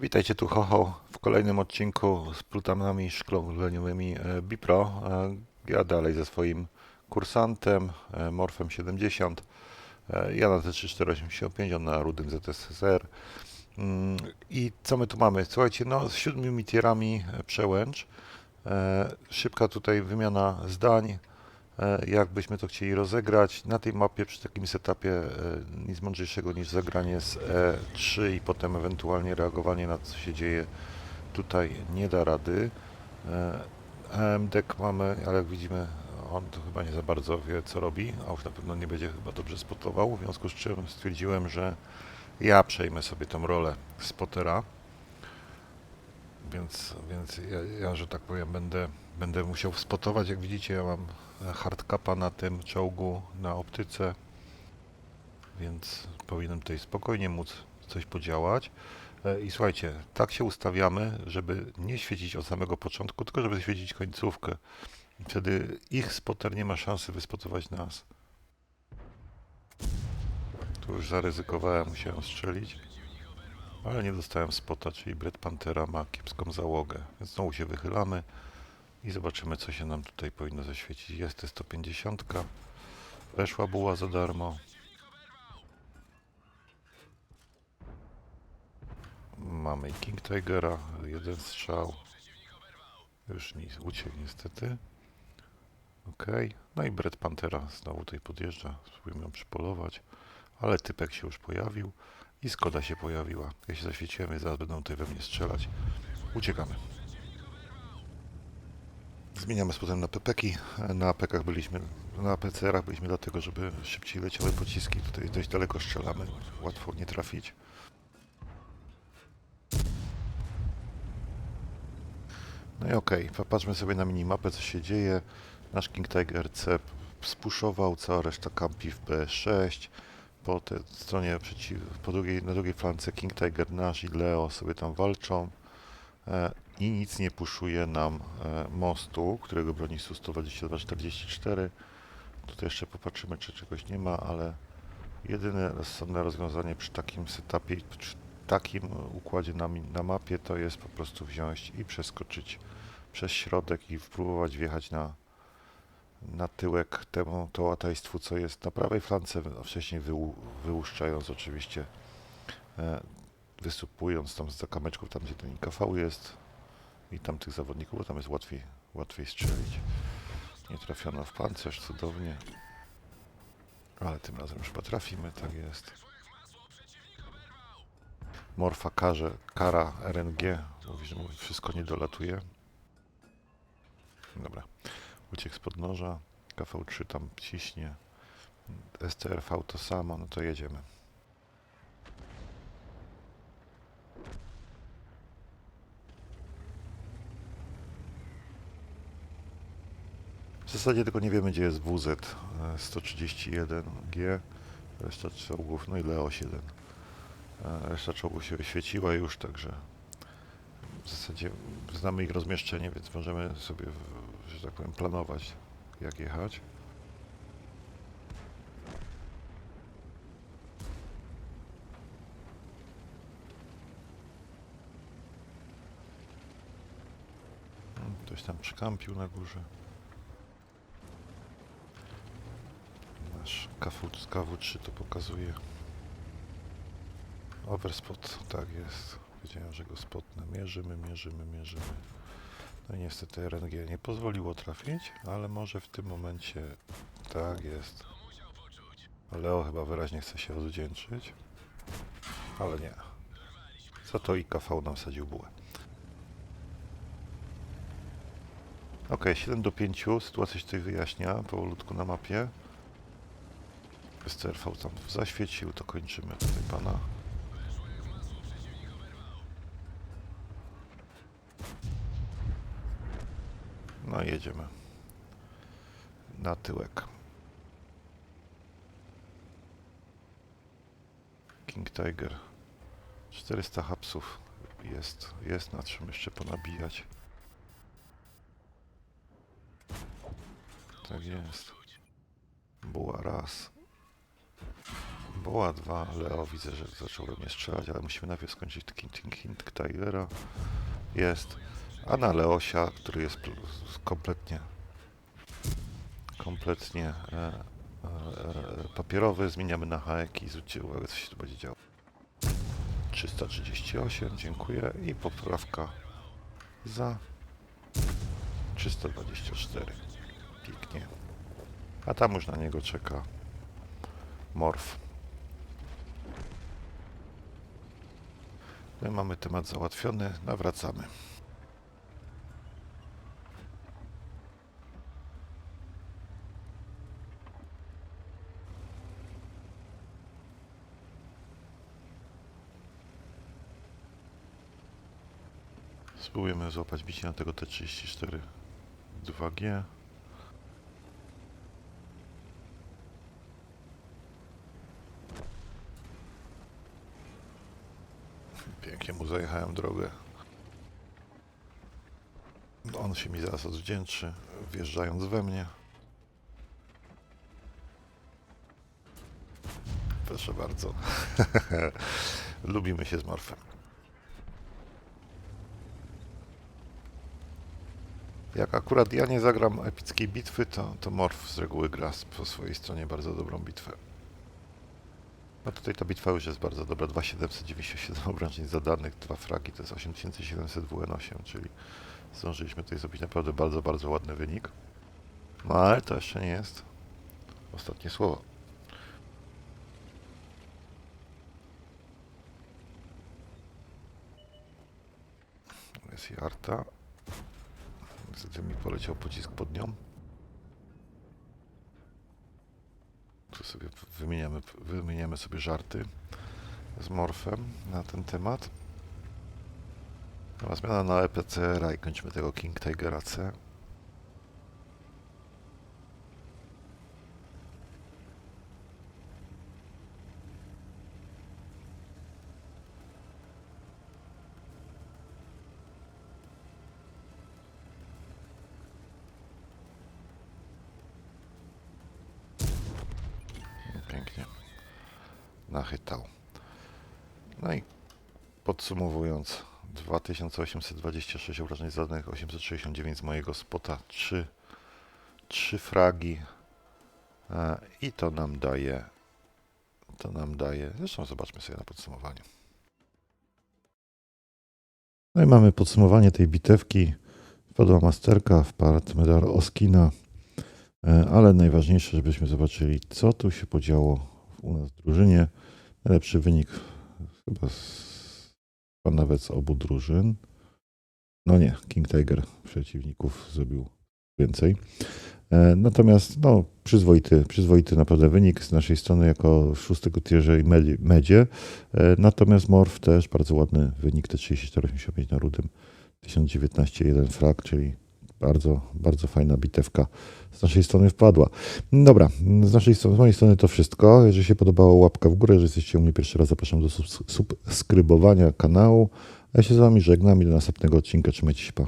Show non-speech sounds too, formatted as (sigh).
Witajcie tu Hoho w kolejnym odcinku z plutonami szkoleniowymi e, Bipro. E, Ja dalej ze swoim kursantem e, Morfem 70. E, Ja na T3485, on na rudym ZSSR. Mm, I co my tu mamy? Słuchajcie, no z siódmymi tierami przełęcz. Szybka tutaj wymiana zdań. E, Jak byśmy to chcieli rozegrać. Na tej mapie przy takim setupie e, nic mądrzejszego niż zagranie z E3 i potem ewentualnie reagowanie na to, co się dzieje tutaj nie da rady. E, AMD mamy, ale jak widzimy, on to chyba nie za bardzo wie, co robi, a już na pewno nie będzie chyba dobrze spotował, w związku z czym stwierdziłem, że ja przejmę sobie tą rolę spotera. Więc, więc ja, ja, że tak powiem, będę, będę musiał spotować. Jak widzicie, ja mam hardcapa na tym czołgu, na optyce, więc powinienem tutaj spokojnie móc coś podziałać. E, I słuchajcie, tak się ustawiamy, żeby nie świecić od samego początku, tylko żeby świecić końcówkę. Wtedy ich spotter nie ma szansy wyspotować nas. Tu już zaryzykowałem, musiałem strzelić. Ale nie dostałem spota, czyli Brett Pantera ma kiepską załogę. Więc znowu się wychylamy i zobaczymy, co się nam tutaj powinno zaświecić. Jest T-150. Weszła buła za darmo. Mamy King Tigera, jeden strzał. Już mi uciekł niestety. Ok, no i Brett Pantera znowu tutaj podjeżdża. Spróbujemy ją przypolować. Ale typek się już pojawił i Skoda się pojawiła. Ja się zaświeciłem, więc zaraz będą tutaj we mnie strzelać. Uciekamy. Zmieniamy z potem na pepeki. Na pekach byliśmy, na PCR-ach byliśmy dlatego, żeby szybciej leciały pociski. Tutaj dość daleko strzelamy, łatwo nie trafić. No i okej, popatrzmy sobie na minimapę, co się dzieje. Nasz King Tiger C spuszował, cała reszta kampi w B6. Po tej stronie przeciw, po drugiej, na drugiej flance King Tiger nasz i Leo sobie tam walczą. E, I nic nie puszuje nam e, mostu, którego broni Su-122-44. Tutaj jeszcze popatrzymy, czy czegoś nie ma, ale jedyne rozsądne rozwiązanie przy takim setupie, przy takim układzie na, na mapie to jest po prostu wziąć i przeskoczyć przez środek i spróbować wjechać na, na tyłek temu tołatajstwu, co jest na prawej flance, a wcześniej wyłu, wyłuszczając oczywiście, e, wysupując tam za kameczków, tam gdzie ten IKV jest i tam tych zawodników, bo tam jest łatwiej, łatwiej strzelić. Nie trafiono w pancerz, cudownie. Ale tym razem już potrafimy, tak jest. Morfa karze, kara RNG. Mówi, że wszystko nie dolatuje. Dobra. Uciekł z podnoża. KV3 tam ciśnie. STRV to samo, no to jedziemy. W zasadzie tylko nie wiemy, gdzie jest WZ e, 131G. Reszta czołgów, no i Leo 7. E, Reszta czołgów się wyświeciła już, także w zasadzie znamy ich rozmieszczenie, więc możemy sobie, że tak powiem, planować, jak jechać. Mm, Ktoś tam przykampił na górze. Nasz KW, KW3 to pokazuje. Overspot, tak jest. Wiedziałem, że go spotnę. Mierzymy, mierzymy, mierzymy. No i niestety RNG nie pozwoliło trafić, ale może w tym momencie tak jest. Leo chyba wyraźnie chce się odwdzięczyć, ale nie. Za to IKV nam sadził bułę. Ok, 7 do 5, sytuacja się tutaj wyjaśnia powolutku na mapie. STRV tam zaświecił, to kończymy tutaj pana. No jedziemy. Na tyłek. King Tiger. 400 hapsów jest, jest na czym jeszcze ponabijać. Tak jest. Buła raz. Boła 2, Leo widzę, że zaczął mnie strzelać, ale musimy najpierw skończyć King, King, King Tigera. Jest. A na Leosia, który jest pl- kompletnie kompletnie e, e, papierowy, zmieniamy na haeki. Zwróćcie uwagę, co się tu będzie działo. 338, dziękuję. I poprawka za 324. Pięknie. A tam już na niego czeka Morf. My mamy temat załatwiony, nawracamy. Spróbujemy złapać bicie na tego T34 2G. Pięknie mu zajechałem drogę. On się mi zaraz odwdzięczy, wjeżdżając we mnie. Proszę bardzo. (laughs) Lubimy się z Morfem. Jak akurat ja nie zagram epickiej bitwy, to, to Morf z reguły gra po swojej stronie bardzo dobrą bitwę. No tutaj ta bitwa już jest bardzo dobra. 2797 (laughs) obrażeń zadanych, dwa fragi to jest 8700 WN8, czyli zdążyliśmy tutaj zrobić naprawdę bardzo, bardzo ładny wynik. No ale to jeszcze nie jest ostatnie słowo. Jest Jarta. Niestety mi poleciał pocisk pod nią. Tu sobie wymieniamy, wymieniamy sobie żarty z Morfem na ten temat. Teraz zmiana na EPCR i kończymy tego King Tigera C. Pięknie. Nachytał. No i podsumowując, 2826 obrażeń zadanych, 869 z mojego spota, 3, 3 fragi e, i to nam daje, to nam daje, zresztą zobaczmy sobie na podsumowaniu. No i mamy podsumowanie tej bitewki. Wpadła masterka, wpadł medal Oskina, E, ale najważniejsze, żebyśmy zobaczyli, co tu się podziało u nas w drużynie. Najlepszy wynik chyba, z, chyba nawet z obu drużyn. No nie, King Tiger przeciwników zrobił więcej. E, Natomiast no, przyzwoity, przyzwoity naprawdę wynik z naszej strony jako szóstego tierze i medzie. E, Natomiast Morf też bardzo ładny wynik, te 34,85 na rudym, 1019 jeden frag, czyli bardzo, bardzo fajna bitewka z naszej strony wpadła. Dobra, z naszej strony, z mojej strony to wszystko. Jeżeli się podobało, łapka w górę. Jeżeli jesteście u mnie pierwszy raz, zapraszam do subs- subskrybowania kanału. Ja się z Wami żegnam i do następnego odcinka. Trzymajcie się, pa.